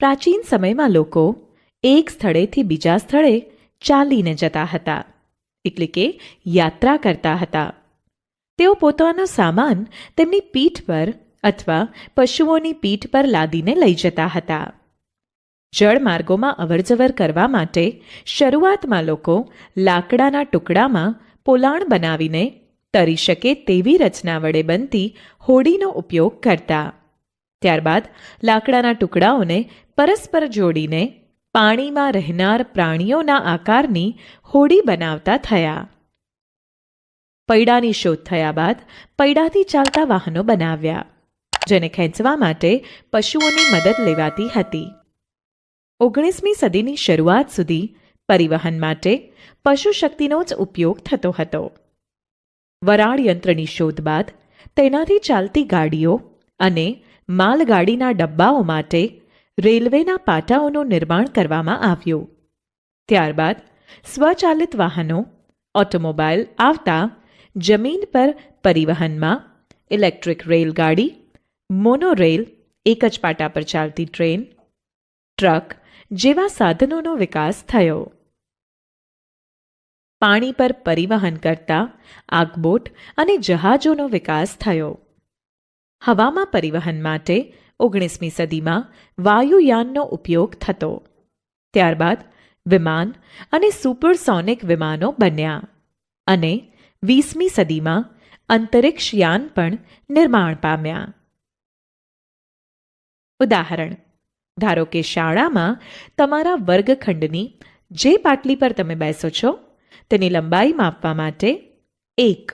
પ્રાચીન સમયમાં લોકો એક સ્થળેથી બીજા સ્થળે ચાલીને જતા હતા, એટલે કે યાત્રા કરતા હતા. તેઓ પોતાનો સામાન તેમની પીઠ પર અથવા પશુઓની પીઠ પર લાદીને લઈ જતા હતા. જળમાર્ગોમાં અવરજવર કરવા માટે શરૂઆતમાં લોકો લાકડાના ટુકડામાં પોલાણ બનાવીને તરી શકે તેવી રચના વડે બનતી હોડીનો ઉપયોગ કરતા. ત્યારબાદ લાકડાના ટુકડાઓને પરસ્પર જોડીને પાણીમાં રહેનાર પ્રાણીઓના આકારની હોડી બનાવતા થયા. પૈડાની શોધ થયા બાદ પૈડાથી ચાલતા વાહનો બનાવ્યા, જેને ખેંચવા માટે પશુઓની મદદ લેવાતી હતી. ઓગણીસમી સદીની શરૂઆત સુધી પરિવહન માટે પશુ શક્તિનો જ ઉપયોગ થતો હતો. વરાળ યંત્રની શોધ બાદ તેનાથી ચાલતી ગાડીઓ અને માલગાડીના ડબ્બાઓ માટે રેલવેના પાટાઓનું નિર્માણ કરવામાં આવ્યું. ત્યારબાદ સ્વચાલિત વાહનો, ઓટોમોબાઈલ આવતા જમીન પર પરિવહનમાં ઇલેક્ટ્રિક રેલગાડી, મોનોરેલ એક જ પાટા પર ચાલતી ટ્રેન, ટ્રક જેવા સાધનોનો વિકાસ થયો. પાણી પર પરિવહન કરતા આગબોટ અને જહાજોનો વિકાસ થયો. હવામાં પરિવહન માટે ઓગણીસમી સદીમાં વાયુયાનનો ઉપયોગ થતો. ત્યારબાદ વિમાન અને સુપરસોનિક વિમાનો બન્યા અને વીસમી સદીમાં અંતરિક્ષયાન પણ નિર્માણ પામ્યા. ઉદાહરણ, ધારો કે શાળામાં તમારા વર્ગખંડની જે પાટલી પર તમે બેસો છો, તેની લંબાઈ માપવા માટે એક.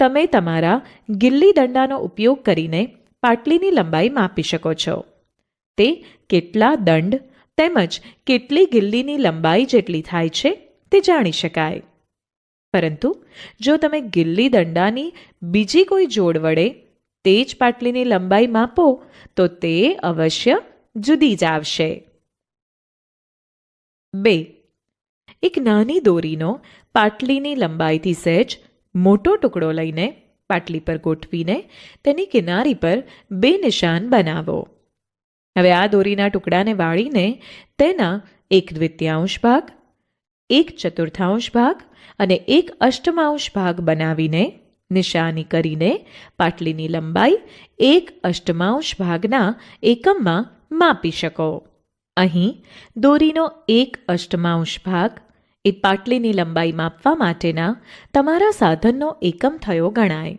તમે તમારા ગિલ્લી દંડાનો ઉપયોગ કરીને પાટલીની લંબાઈ માપી શકો છો. તે કેટલા દંડ તેમજ કેટલી ગિલ્લીની લંબાઈ જેટલી થાય છે તે જાણી શકાય. પરંતુ જો તમે ગિલ્લી દંડાની બીજી કોઈ જોડ વડે તે જ પાટલીની લંબાઈ માપો, તો તે અવશ્ય જુદી જ આવશે. બે. એક નાની દોરીનો પાટલીની લંબાઈથી સહેજ મોટો ટુકડો લઈને પાટલી પર ગોઠવીને તેની કિનારી પર બે નિશાન બનાવો. હવે આ દોરીના ટુકડાને વાળીને તેના એક દ્વિતીયાંશ ભાગ, એક ચતુર્થાંશ ભાગ અને એક અષ્ટમાંશ ભાગ બનાવીને નિશાની કરીને પાટલીની લંબાઈ એક અષ્ટમાંશ ભાગના એકમમાં માપી શકો. અહીં દોરીનો એક અષ્ટમાંશ ભાગ એ પાટલીની લંબાઈ માપવા માટેના તમારા સાધનનો એકમ થયો ગણાય.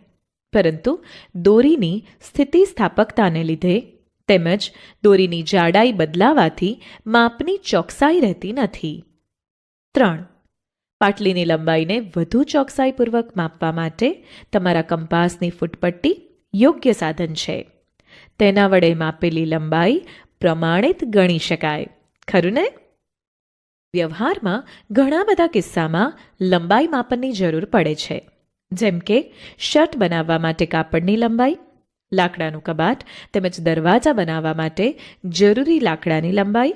પરંતુ દોરીની સ્થિતિસ્થાપકતાને લીધે તેમજ દોરીની જાડાઈ બદલાવાથી માપની ચોકસાઈ રહેતી નથી. ત્રણ. પાટલીની લંબાઈને વધુ ચોકસાઈપૂર્વક માપવા માટે તમારા કંપાસની ફૂટપટ્ટી યોગ્ય સાધન છે. તેના વડે માપેલી લંબાઈ પ્રમાણિત ગણી શકાય. ખરું ને? વ્યવહારમાં ઘણા બધા કિસ્સામાં લંબાઈ માપનની જરૂર પડે છે. જેમ કે, શર્ટ બનાવવા માટે કાપડની લંબાઈ, લાકડાનું કબાટ તેમજ દરવાજા બનાવવા માટે જરૂરી લાકડાની લંબાઈ,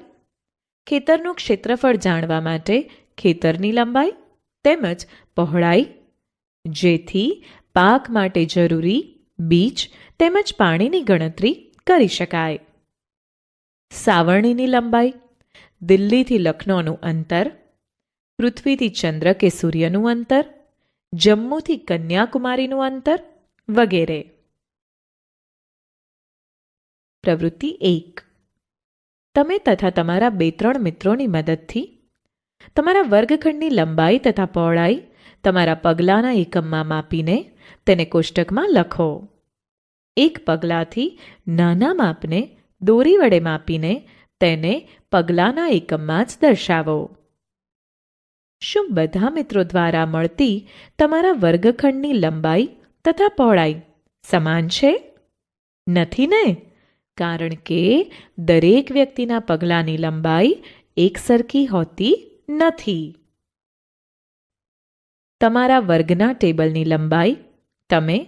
ખેતરનું ક્ષેત્રફળ જાણવા માટે ખેતરની લંબાઈ તેમજ પહોળાઈ, જેથી પાક માટે જરૂરી બીજ તેમજ પાણીની ગણતરી કરી શકાય. સાવરણીની લંબાઈ દિલ્હીથી લખનૌનું અંતર, પૃથ્વીથી ચંદ્ર કે સૂર્યનું અંતર, જમ્મુથી કન્યાકુમારીનું અંતર વગેરે. પ્રવૃત્તિ એક. તમે તથા તમારા બે ત્રણ મિત્રોની મદદથી તમારા વર્ગખંડની લંબાઈ તથા પહોળાઈ તમારા પગલાંના એકમમાં માપીને તેને કોષ્ટકમાં લખો. એક પગલાંથી નાના માપને દોરી વડે માપીને તેને પગલાંના એકમમાં જ દર્શાવો. શું બધા મિત્રો દ્વારા મળતી તમારા વર્ગખંડની લંબાઈ તથા પહોળાઈ સમાન છે? નથી ને? કારણ કે દરેક વ્યક્તિના પગલાંની લંબાઈ એકસરખી હોતી નથી. તમારા વર્ગના ટેબલની લંબાઈ તમે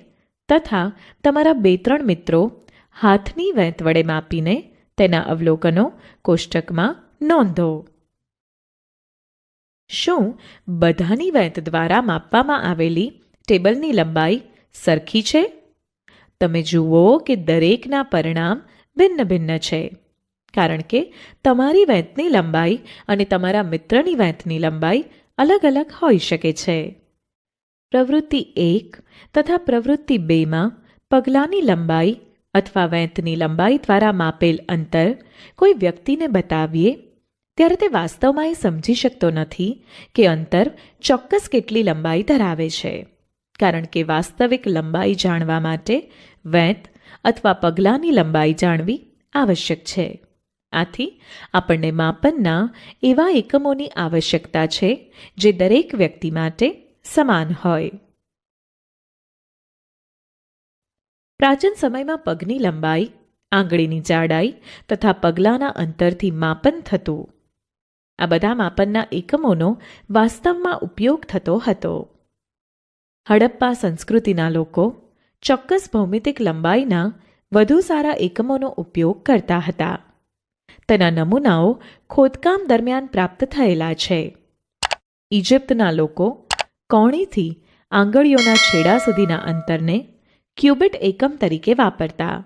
તથા તમારા બે ત્રણ મિત્રો હાથની વેંત વડે માપીને તેના અવલોકનો કોષ્ટકમાં નોંધો. શું બધાની વેંત દ્વારા માપવામાં આવેલી ટેબલની લંબાઈ સરખી છે? તમે જુઓ કે દરેકના પરિણામ ભિન્ન ભિન્ન છે, કારણ કે તમારી વેંતની લંબાઈ અને તમારા મિત્રની વેંતની લંબાઈ અલગ અલગ હોઈ શકે છે. પ્રવૃત્તિ એક તથા પ્રવૃત્તિ બેમાં પગલાંની લંબાઈ અથવા વેંતની લંબાઈ દ્વારા માપેલ અંતર કોઈ વ્યક્તિને બતાવીએ, ત્યારે તે વાસ્તવમાં એ સમજી શકતો નથી કે અંતર ચોક્કસ કેટલી લંબાઈ ધરાવે છે. કારણ કે વાસ્તવિક લંબાઈ જાણવા માટે વેંત અથવા પગલાંની લંબાઈ જાણવી આવશ્યક છે. આથી, આપણને માપનના એવા એકમોની આવશ્યકતા છે જે દરેક વ્યક્તિ માટે સમાન હોય. પ્રાચીન સમયમાં પગની લંબાઈ, આંગળીની જાડાઈ તથા પગલાંના અંતરથી માપન થતું. આ બધા માપનના એકમોનો વાસ્તવમાં ઉપયોગ થતો હતો. હડપ્પા સંસ્કૃતિના લોકો ચોક્કસ ભૌમિતિક લંબાઈના વધુ સારા એકમોનો ઉપયોગ કરતા હતા. તેના નમૂનાઓ ખોદકામ દરમિયાન પ્રાપ્ત થયેલા છે. ઇજિપ્તના લોકો કોણીથી આંગળીઓના છેડા સુધીના અંતરને ક્યુબિટ એકમ તરીકે વાપરતા.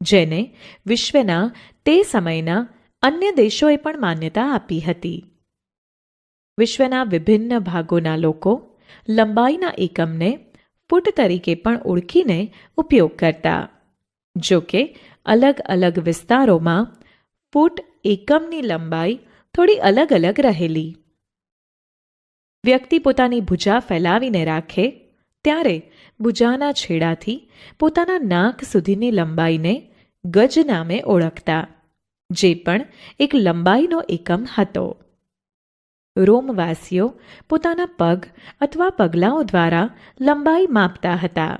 જેને વિશ્વના તે સમયના અન્ય દેશોએ પણ માન્યતા આપી હતી. વિશ્વના વિભિન્ન ભાગોના લોકો લંબાઈના એકમને ફૂટ તરીકે પણ ઓળખીને ઉપયોગ કરતા. જો કે અલગ અલગ વિસ્તારોમાં ફૂટ એકમની લંબાઈ થોડી અલગ અલગ રહેલી. વ્યક્તિ પોતાની ભુજા ફેલાવીને રાખે, ત્યારે ભુજાના છેડાથી પોતાના નાક સુધીની લંબાઈને ગજ નામે ઓળખતા, જે પણ એક લંબાઈનો એકમ હતો. રોમવાસીઓ પોતાના પગ અથવા પગલાઓ દ્વારા લંબાઈ માપતા હતા.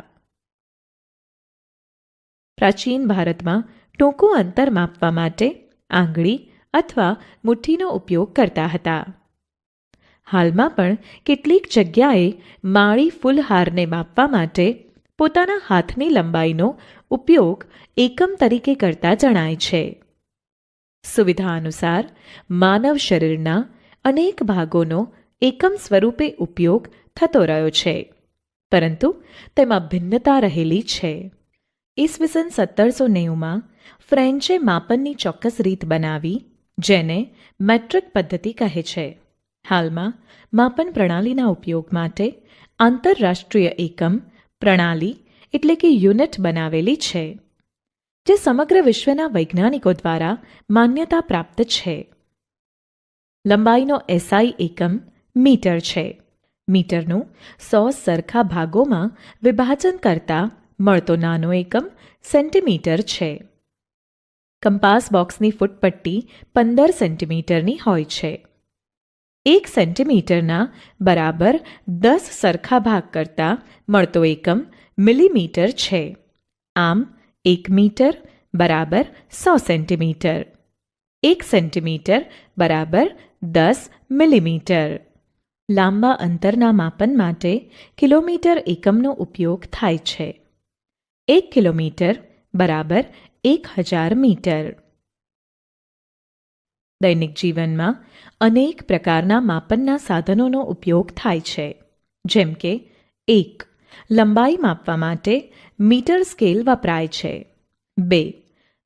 પ્રાચીન ભારતમાં ટૂંકું અંતર માપવા માટે આંગળી અથવા મુઠ્ઠીનો ઉપયોગ કરતા હતા. હાલમાં પણ કેટલીક જગ્યાએ માળી ફૂલહારને માપવા માટે પોતાના હાથની લંબાઈનો ઉપયોગ એકમ તરીકે કરતા જણાય છે. સુવિધા અનુસાર માનવ શરીરના અનેક ભાગોનો એકમ સ્વરૂપે ઉપયોગ થતો રહ્યો છે, પરંતુ તેમાં ભિન્નતા રહેલી છે. ઈસવીસન સત્તરસો નેવુંમાં ફ્રેન્ચે માપનની ચોક્કસ રીત બનાવી, જેને મેટ્રિક પદ્ધતિ કહે છે. હાલમાં માપન પ્રણાલીના ઉપયોગ માટે આંતરરાષ્ટ્રીય એકમ, પ્રણાલી એટલે કે યુનિટ બનાવેલી છે, જે સમગ્ર વિશ્વના વૈજ્ઞાનિકો દ્વારા માન્યતા પ્રાપ્ત છે. લંબાઈનો એસઆઈ એકમ મીટર છે. મીટરનું સો સરખા ભાગોમાં વિભાજન કરતા મળતો નાનો એકમ સેન્ટીમીટર છે. કંપાસ બોક્સની ફૂટપટ્ટી પંદર સેન્ટીમીટરની હોય છે. એક સેન્ટીમીટરના બરાબર દસ સરખા ભાગ કરતાં મળતો એકમ મિલીમીટર છે. આમ એક મીટર બરાબર સો સેન્ટીમીટર. એક સેન્ટીમીટર બરાબર દસ મિલીમીટર. લાંબા અંતરના માપન માટે કિલોમીટર એકમનો ઉપયોગ થાય છે. એક કિલોમીટર બરાબર એક હજાર મીટર. દૈનિક જીવનમાં અનેક પ્રકારના માપનના સાધનોનો ઉપયોગ થાય છે. જેમ કે, એક, લંબાઈ માપવા માટે મીટર સ્કેલ વપરાય છે. બે,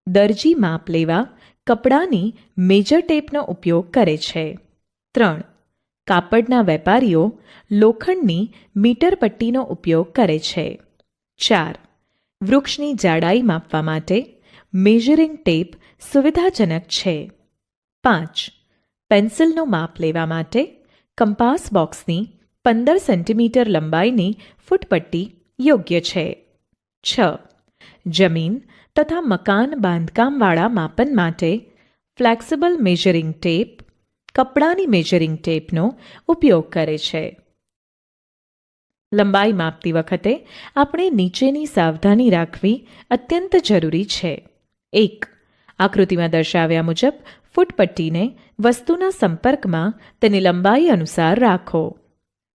દરજી માપ લેવા કપડાની મેજર ટેપનો ઉપયોગ કરે છે. ત્રણ, કાપડના વેપારીઓ લોખંડની મીટર પટ્ટીનો ઉપયોગ કરે છે. ચાર, વૃક્ષની જાડાઈ માપવા માટે મેઝરિંગ ટેપ સુવિધાજનક છે. પાંચ. પેન્સિલનું માપ લેવા માટે કંપાસ બોક્સની પંદર સેન્ટીમીટર લંબાઈની ફૂટપટ્ટી યોગ્ય છે. છ. જમીન તથા મકાન બાંધકામવાળા માપન માટે ફ્લેક્સિબલ મેઝરિંગ ટેપ, કપડાની મેઝરિંગ ટેપનો ઉપયોગ કરે છે. લંબાઈ માપતી વખતે આપણે નીચેની સાવધાની રાખવી અત્યંત જરૂરી છે. એક. આકૃતિમાં દર્શાવ્યા મુજબ ફૂટપટ્ટીને વસ્તુના સંપર્કમાં તેની લંબાઈ અનુસાર રાખો.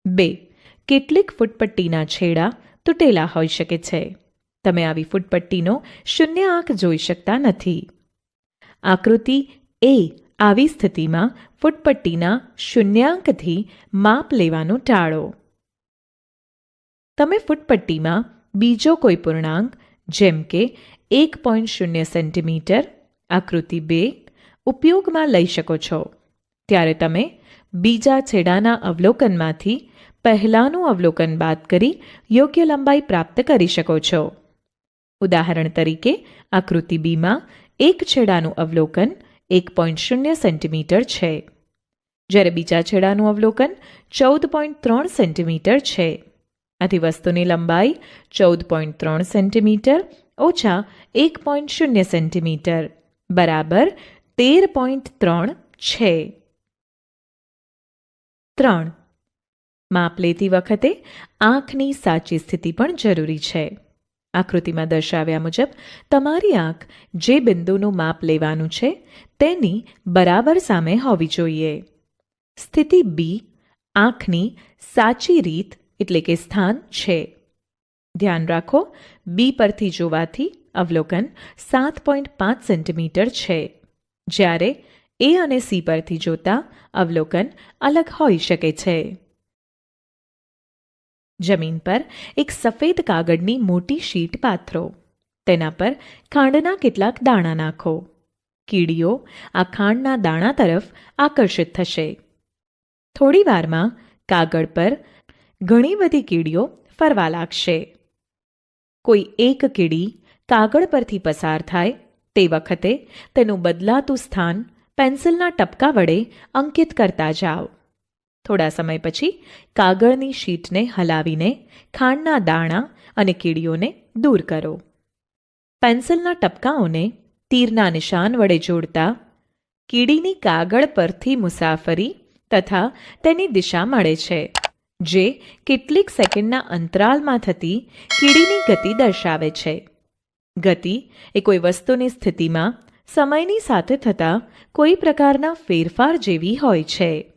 બે, કેટલીક ફૂટપટ્ટીના છેડા તૂટેલા હોઈ શકે છે. તમે આવી ફૂટપટ્ટીનો શૂન્ય આંક જોઈ શકતા નથી. આકૃતિ એ આવી સ્થિતિમાં ફૂટપટ્ટીના શૂન્યાંકથી માપ લેવાનું ટાળો. તમે ફૂટપટ્ટીમાં બીજો કોઈ પૂર્ણાંક, જેમ કે એક પોઈન્ટ શૂન્ય સેન્ટીમીટર આકૃતિ બે ઉપયોગમાં લઈ શકો છો. ત્યારે તમે બીજા છેડાના અવલોકનમાંથી પહેલાંનું અવલોકન બાદ કરી યોગ્ય લંબાઈ પ્રાપ્ત કરી શકો છો. ઉદાહરણ તરીકે, આકૃતિ બીમાં એક છેડાનું અવલોકન એક પોઈન્ટ શૂન્ય સેન્ટીમીટર છે. જ્યારે બીજા છેડાનું અવલોકન ચૌદ પોઈન્ટ ત્રણ સેન્ટીમીટર છે. આથી વસ્તુની લંબાઈ ચૌદ પોઈન્ટ ત્રણ સેન્ટીમીટર ઓછા એક પોઈન્ટ શૂન્ય સેન્ટીમીટર. બરાબર તેર પોઈન્ટ ત્રણ છે. ત્રણ. માપ લેતી વખતે આંખની સાચી સ્થિતિ પણ જરૂરી છે. આકૃતિમાં દર્શાવ્યા મુજબ તમારી આંખ જે બિંદુનું માપ લેવાનું છે તેની બરાબર સામે હોવી જોઈએ. સ્થિતિ બી આંખની સાચી રીત એટલે કે સ્થાન છે. ધ્યાન રાખો બી પરથી જોવાથી અવલોકન સાત પોઈન્ટ પાંચ સેન્ટીમીટર છે. જ્યારે એ અને સી પરથી જોતા અવલોકન અલગ હોઈ શકે છે. જમીન પર એક સફેદ કાગળની મોટી શીટ પાથરો. તેના પર ખાંડના કેટલાક દાણા નાખો. કીડીઓ આ ખાંડના દાણા તરફ આકર્ષિત થશે. થોડીવારમાં કાગળ પર ઘણી બધી કીડીઓ ફરવા લાગશે. કોઈ એક કીડી કાગળ પરથી પસાર થાય, તે વખતે તેનું બદલાતું સ્થાન પેન્સિલના ટપકા વડે અંકિત કરતા જાઓ. થોડા સમય પછી કાગળની શીટને હલાવીને ખાંડના દાણા અને કીડીઓને દૂર કરો. પેન્સિલના ટપકાઓને તીરના નિશાન વડે જોડતા કીડીની કાગળ પરથી મુસાફરી તથા તેની દિશા મળે છે, જે કેટલીક સેકન્ડના અંતરાલમાં થતી કીડીની ગતિ દર્શાવે છે. ગતિ એ કોઈ વસ્તુની સ્થિતિમાં સમયની સાથે થતા કોઈ પ્રકારના ફેરફાર જેવી હોય છે.